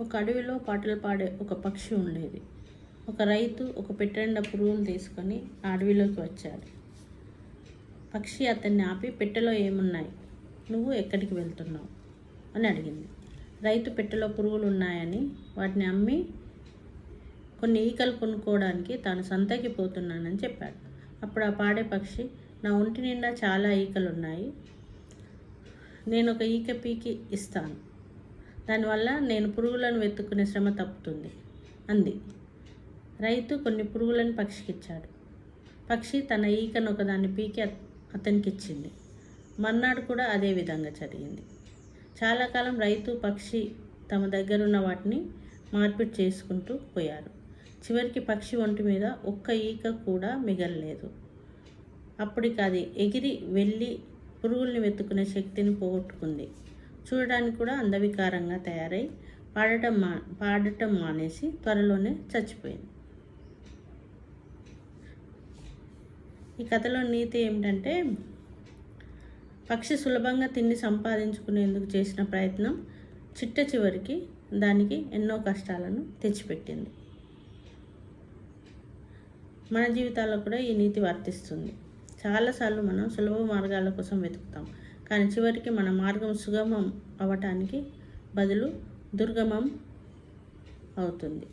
ఒక అడవిలో పాటలు పాడే ఒక పక్షి ఉండేది. ఒక రైతు ఒక పెట్టెండ పురుగులు తీసుకొని ఆ అడవిలోకి వచ్చాడు. పక్షి అతన్ని ఆపి పెట్టెలో ఏమున్నాయి? నువ్వు ఎక్కడికి వెళ్తున్నావు? అని అడిగింది. రైతు పెట్టెలో పురుగులు ఉన్నాయని వాటిని అమ్మి కొన్ని ఈకలు కొనుక్కోవడానికి తాను సంతకి పోతున్నానని చెప్పాడు. అప్పుడు ఆ పాడే పక్షి నా ఒంటి నిండా చాలా ఈకలు ఉన్నాయి నేను ఒక ఈక పీకి ఇస్తాను. దానివల్ల నేను పురుగులను వెతుక్కునే శ్రమ తప్పుతుంది అంది. రైతు కొన్ని పురుగులను పక్షికి ఇచ్చాడు పక్షి తన ఈకను ఒకదాన్ని పీకి అతనికి ఇచ్చింది మర్నాడు కూడా అదే విధంగా జరిగింది. చాలా కాలం రైతు పక్షి తమ దగ్గరున్న వాటిని మార్పిడి చేసుకుంటూ పోయారు. చివరికి పక్షి ఒంటి మీద ఒక్క ఈక కూడా మిగలలేదు. అప్పటికి అది ఎగిరి వెళ్ళి పురుగుల్ని వెతుకునే శక్తిని పోగొట్టుకుంది. చూడడానికి కూడా అందవికారంగా తయారై పాడటం మా పాడటం మానేసి త్వరలోనే చచ్చిపోయింది. ఈ కథలో నీతి ఏమిటంటే పక్షి సులభంగా తిండి సంపాదించుకునేందుకు చేసిన ప్రయత్నం చిట్ట చివరికి దానికి ఎన్నో కష్టాలను తెచ్చిపెట్టింది. మన జీవితాల్లో కూడా ఈ నీతి వర్తిస్తుంది. చాలాసార్లు మనం సులభ మార్గాల కోసం వెతుకుతాం. కానీ చివరికి మన మార్గం సుగమం అవటానికి బదులు దుర్గమం అవుతుంది.